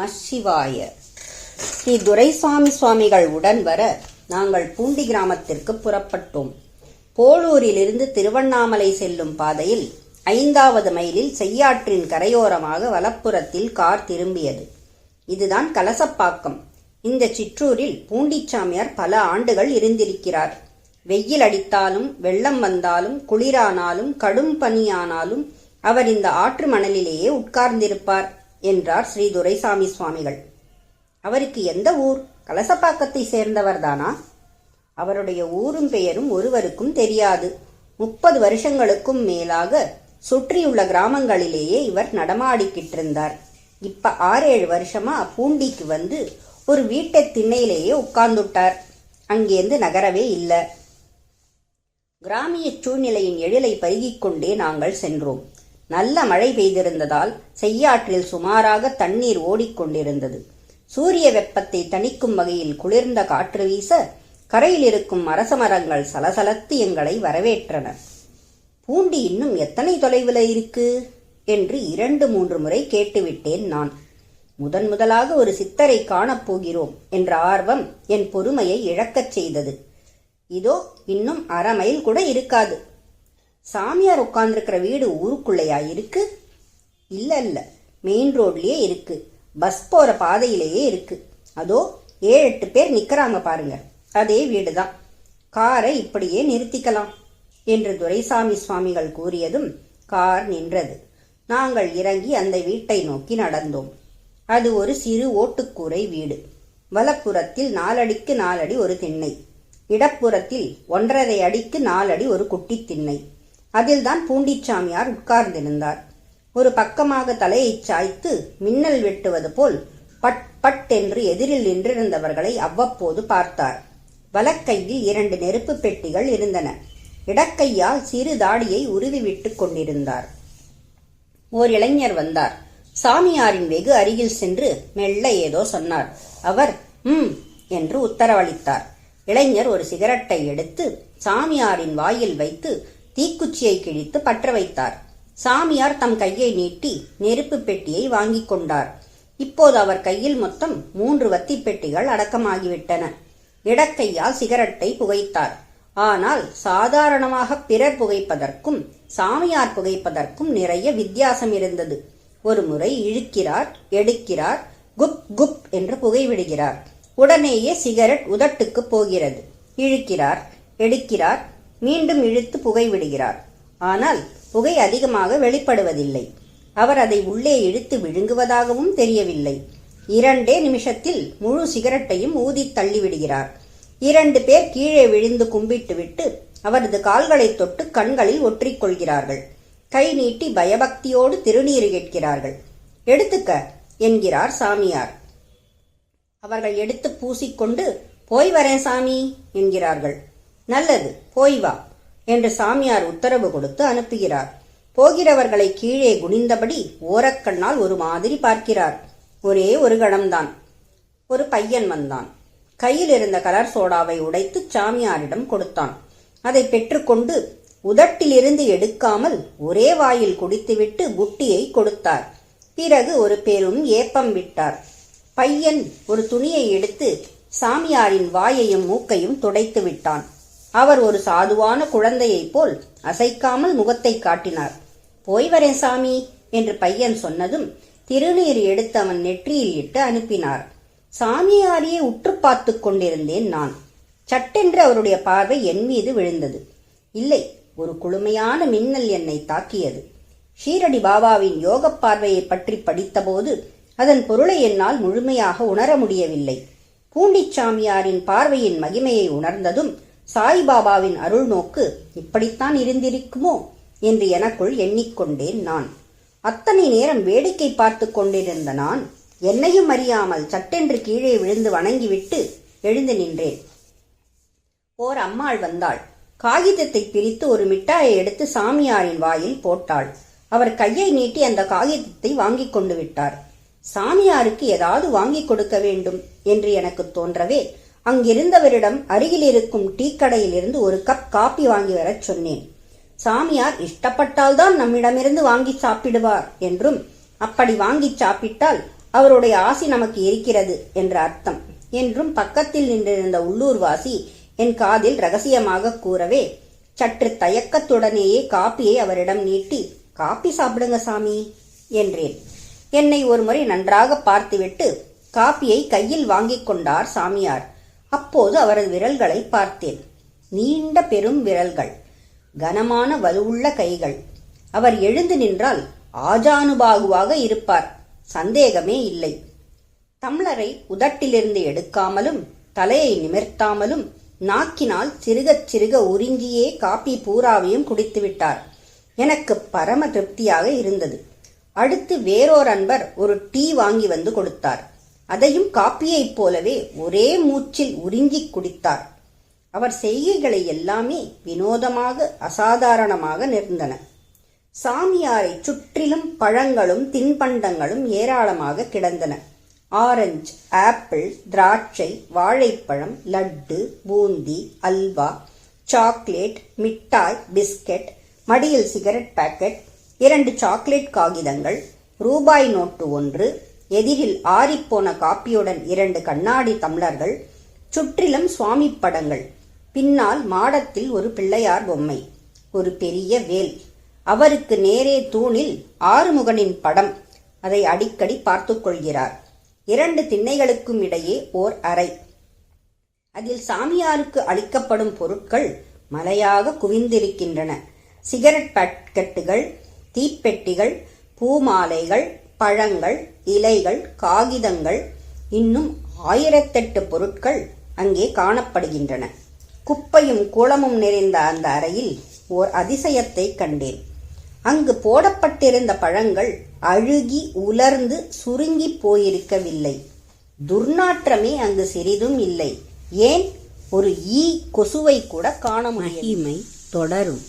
நம சிவாய. ஸ்ரீ துரைசாமி சுவாமிகள் உடன் வர நாங்கள் பூண்டி கிராமத்திற்கு புறப்பட்டோம். போளூரிலிருந்து திருவண்ணாமலை செல்லும் பாதையில் ஐந்தாவது மைலில் செய்யாற்றின் கரையோரமாக வலப்புறத்தில் கார் திரும்பியது. இதுதான் கலசப்பாக்கம். இந்த சிற்றூரில் பூண்டிச்சாமியார் பல ஆண்டுகள் இருந்திருக்கிறார். வெயில் அடித்தாலும் வெள்ளம் வந்தாலும் குளிரானாலும் கடும் பனியானாலும் அவர் இந்த ஆற்று மணலிலேயே உட்கார்ந்திருப்பார். என்றார் ஸ்ரீ துரைசாமி சுவாமிகள். அவருக்கு எந்த ஊர்? கலசப்பாக்கத்தை சேர்ந்தவர்தானா? அவருடைய ஊரும் பெயரும் ஒருவருக்கும் தெரியாது. முப்பது வருஷங்களுக்கும் மேலாக சுற்றியுள்ள கிராமங்களிலேயே இவர் நடமாடிக்கிட்டிருந்தார். இப்ப ஆறேழு வருஷமா பூண்டிக்கு வந்து ஒரு வீட்டை திண்ணையிலேயே உட்கார்ந்துட்டார். அங்கேருந்து நகரவே இல்லை. கிராமிய சூழ்நிலையின் எழிலை பருகிக்கொண்டே நாங்கள் சென்றோம். நல்ல மழை பெய்திருந்ததால் செய்யாற்றில் சுமாராக தண்ணீர் ஓடிக்கொண்டிருந்தது. சூரிய வெப்பத்தை தணிக்கும் வகையில் குளிர்ந்த காற்று வீச கரையில் இருக்கும் அரச மரங்கள் சலசலத்து எங்களை வரவேற்றன. பூண்டி இன்னும் எத்தனை தொலைவில் இருக்கு? என்று இரண்டு மூன்று முறை கேட்டுவிட்டேன் நான். முதன் முதலாக ஒரு சித்தரை காணப் போகிறோம் என்ற ஆர்வம் என் பொறுமையை இழக்கச் செய்தது. இதோ இன்னும் அரை மைல் கூட இருக்காது. சாமியார் உட்காந்துருக்கிற வீடு ஊருக்குள்ளையா இருக்கு? இல்ல இல்ல. மெயின் ரோட்லயே இருக்கு. பஸ் போற பாதையிலேயே இருக்கு. அதோ ஏழு எட்டு பேர் நிற்கிறாங்க பாருங்க. அதே வீடுதான். காரை இப்படியே நிறுத்திக்கலாம் என்று துரைசாமி சுவாமிகள் கூறியதும் கார் நின்றது. நாங்கள் இறங்கி அந்த வீட்டை நோக்கி நடந்தோம். அது ஒரு சிறு ஓட்டுக்கூரை வீடு. வலப்புறத்தில் நாலடிக்கு நாலடி ஒரு திண்ணை. இடப்புறத்தில் ஒன்றரை அடிக்கு நாலடி ஒரு குட்டி திண்ணை. அதில்தான் பூண்டிச்சாமியார் உட்கார்ந்திருந்தார். ஒரு பக்கமாக தலையை சாய்த்து மின்னல் வெட்டுவது போல் பட் பட் என்று எதிரில் நின்றிருந்தவர்களை அவ்வப்போது பார்த்தார். வலக்கையில் இரண்டு நெருப்பு பெட்டிகள் இருந்தன. இடக்கையால் சிறு தாடியை உருவி விட்டுக் கொண்டிருந்தார். ஓர் இளைஞர் வந்தார். சாமியாரின் வெகு அருகில் சென்று மெல்ல ஏதோ சொன்னார். அவர் ம் என்று உத்தரவளித்தார். இளைஞர் ஒரு சிகரெட்டை எடுத்து சாமியாரின் வாயில் வைத்து தீக்குச்சியை கிழித்து பற்ற வைத்தார். சாமியார் தம் கையை நீட்டி நெருப்பு பெட்டியை வாங்கிக் கொண்டார். இப்போது அவர் கையில் மொத்தம் மூன்று வத்தி பெட்டிகள் அடக்கமாகிவிட்டன. இடக்கையால் சிகரெட்டை புகைத்தார். ஆனால் சாதாரணமாக பிறர் புகைப்பதற்கும் சாமியார் புகைப்பதற்கும் நிறைய வித்தியாசம் இருந்தது. ஒரு முறை இழுக்கிறார் எடுக்கிறார் குப் குப் என்று புகைவிடுகிறார். உடனேயே சிகரெட் உதட்டுக்கு போகிறது. இழுக்கிறார் எடுக்கிறார் மீண்டும் இழுத்து புகை விடுகிறார் ஆனால் புகை அதிகமாக வெளிப்படுவதில்லை. அவர் அதை உள்ளே இழுத்து விழுங்குவதாகவும் தெரியவில்லை. இரண்டே நிமிஷத்தில் முழு சிகரெட்டையும் ஊதி தள்ளிவிடுகிறார். இரண்டு பேர் கீழே விழுந்து கும்பிட்டு விட்டு அவரது கால்களை தொட்டு கண்களில் ஒற்றிக்கொள்கிறார்கள். கை நீட்டி பயபக்தியோடு திருநீறு கேட்கிறார்கள். எடுத்துக்க என்கிறார் சாமியார். அவர்கள் எடுத்து பூசிக்கொண்டு போய் வரேன் சாமி என்கிறார்கள். நல்லது போய் வா என்று சாமியார் உத்தரவு கொடுத்து அனுப்புகிறார். போகிறவர்களை கீழே குனிந்தபடி ஓரக்கண்ணால் ஒரு மாதிரி பார்க்கிறார். ஒரே ஒரு கணம்தான். ஒரு பையன் வந்தான். கையில் இருந்த கலர் சோடாவை உடைத்து சாமியாரிடம் கொடுத்தான். அதை பெற்றுக்கொண்டு உதட்டிலிருந்து எடுக்காமல் ஒரே வாயில் குடித்துவிட்டு குட்டியை கொடுத்தார். பிறகு ஒரு பெரும் ஏப்பம் விட்டார். பையன் ஒரு துணியை எடுத்து சாமியாரின் வாயையும் மூக்கையும் துடைத்து விட்டான். அவர் ஒரு சாதுவான குழந்தையைப் போல் அசைக்காமல் முகத்தை காட்டினார். போய் வரேன் சாமி என்று பையன் சொன்னதும் திருநீர் எடுத்து அவன் நெற்றியில் இட்டு அனுப்பினார். சாமியாரையே உற்று பார்த்து கொண்டிருந்தேன் நான். சட்டென்று அவருடைய பார்வை என் மீது விழுந்தது. இல்லை ஒரு குளுமையான மின்னல் என்னை தாக்கியது. ஷீரடி பாபாவின் யோக பார்வையை பற்றி படித்தபோது அதன் பொருளை என்னால் முழுமையாக உணர முடியவில்லை. பூண்டிச்சாமியாரின் பார்வையின் மகிமையை உணர்ந்ததும் சாய்பாபாவின் அருள் நோக்கு இப்படித்தான் இருந்திருக்குமோ என்று எனக்குள் எண்ணிக்கொண்டேன் நான். அத்தனை நேரம் வேடிக்கை பார்த்து கொண்டிருந்த நான் என்னையும் அறியாமல் சட்டென்று கீழே விழுந்து வணங்கிவிட்டு எழுந்து நின்றேன். ஓர் அம்மாள் வந்தாள். காகிதத்தை பிரித்து ஒரு மிட்டாயை எடுத்து சாமியாரின் வாயில் போட்டாள். அவர் கையை நீட்டி அந்த காகிதத்தை வாங்கிக் கொண்டு விட்டார். சாமியாருக்கு ஏதாவது வாங்கிக் கொடுக்க வேண்டும் என்று எனக்கு தோன்றவே அங்கிருந்தவரிடம் அருகில் இருக்கும் டீ கடையிலிருந்து ஒரு கப் காபி வாங்கி வரச் சொன்னேன். சாமியார் இஷ்டப்பட்டால்தான் நம்மிடமிருந்து வாங்கி சாப்பிடுவார் என்றும் அப்படி வாங்கி சாப்பிட்டால் அவருடைய ஆசி நமக்கு இருக்கிறது என்ற அர்த்தம் என்றும் பக்கத்தில் நின்றிருந்த உள்ளூர்வாசி என் காதில் ரகசியமாக கூறவே சற்று தயக்கத்துடனேயே காப்பியை அவரிடம் நீட்டி காப்பி சாப்பிடுங்க சாமி என்றேன். என்னை ஒருமுறை நன்றாக பார்த்துவிட்டு காப்பியை கையில் வாங்கிக் கொண்டார் சாமியார். அப்போது அவரது விரல்களை பார்த்தேன். நீண்ட பெரும் விரல்கள் கனமான வலுவுள்ள கைகள். அவர் எழுந்து நின்றால் ஆஜானுபாகுவாக இருப்பார். சந்தேகமே இல்லை. தம்ளரை உதட்டிலிருந்து எடுக்காமலும் தலையை நிமிர்த்தாமலும் நாக்கினால் சிறுகச் சிறுக உறிஞ்சியே காப்பி பூராவையும் குடித்து விட்டார் எனக்கு பரம திருப்தியாக இருந்தது. அடுத்து வேறோர் அன்பர் ஒரு டீ வாங்கி வந்து கொடுத்தார். அதையும் காப்பியைப் போலவே ஒரே மூச்சில் உறிஞ்சிக் குடித்தார். அவர் செய்கைகளை எல்லாமே வினோதமாக அசாதாரணமாக நிறந்தன சாமியாரை சுற்றிலும் பழங்களும் தின்பண்டங்களும் ஏராளமாக கிடந்தன. ஆரஞ்சு ஆப்பிள் திராட்சை வாழைப்பழம் லட்டு பூந்தி அல்வா சாக்லேட் மிட்டாய் பிஸ்கட் மடியில் சிகரெட் பாக்கெட் இரண்டு சாக்லேட் காகிதங்கள் ரூபாய் நோட்டு ஒன்று எதிரில் ஆறிப்போன காப்பியுடன் இரண்டு கண்ணாடி தம்ளர்கள் சுற்றிலும் சுவாமி படங்கள். பின்னால் மாடத்தில் ஒரு பிள்ளையார் பொம்மை ஒரு பெரிய வேல். அவருக்கு நேரே தூணில் ஆறுமுகனின் படம். அதை அடிக்கடி பார்த்து கொள்கிறார். இரண்டு திண்ணைகளுக்கும் இடையே ஓர் அறை. அதில் சாமியாருக்கு அளிக்கப்படும் பொருட்கள் மலையாக குவிந்திருக்கின்றன. சிகரெட் பாக்கெட்டுகள் தீப்பெட்டிகள் பூமாலைகள் பழங்கள் இலைகள் காகிதங்கள் இன்னும் ஆயிரத்தெட்டு பொருட்கள் அங்கே காணப்படுகின்றன. குப்பையும் குளமும் நிறைந்த அந்த அறையில் ஓர் அதிசயத்தை கண்டேன். அங்கு போடப்பட்டிருந்த பழங்கள் அழுகி உலர்ந்து சுருங்கி போயிருக்கவில்லை. துர்நாற்றமே அங்கு சிறிதும் இல்லை. ஏன்? ஒரு ஈ கொசுவை கூட காண மகிமை தொடரும்.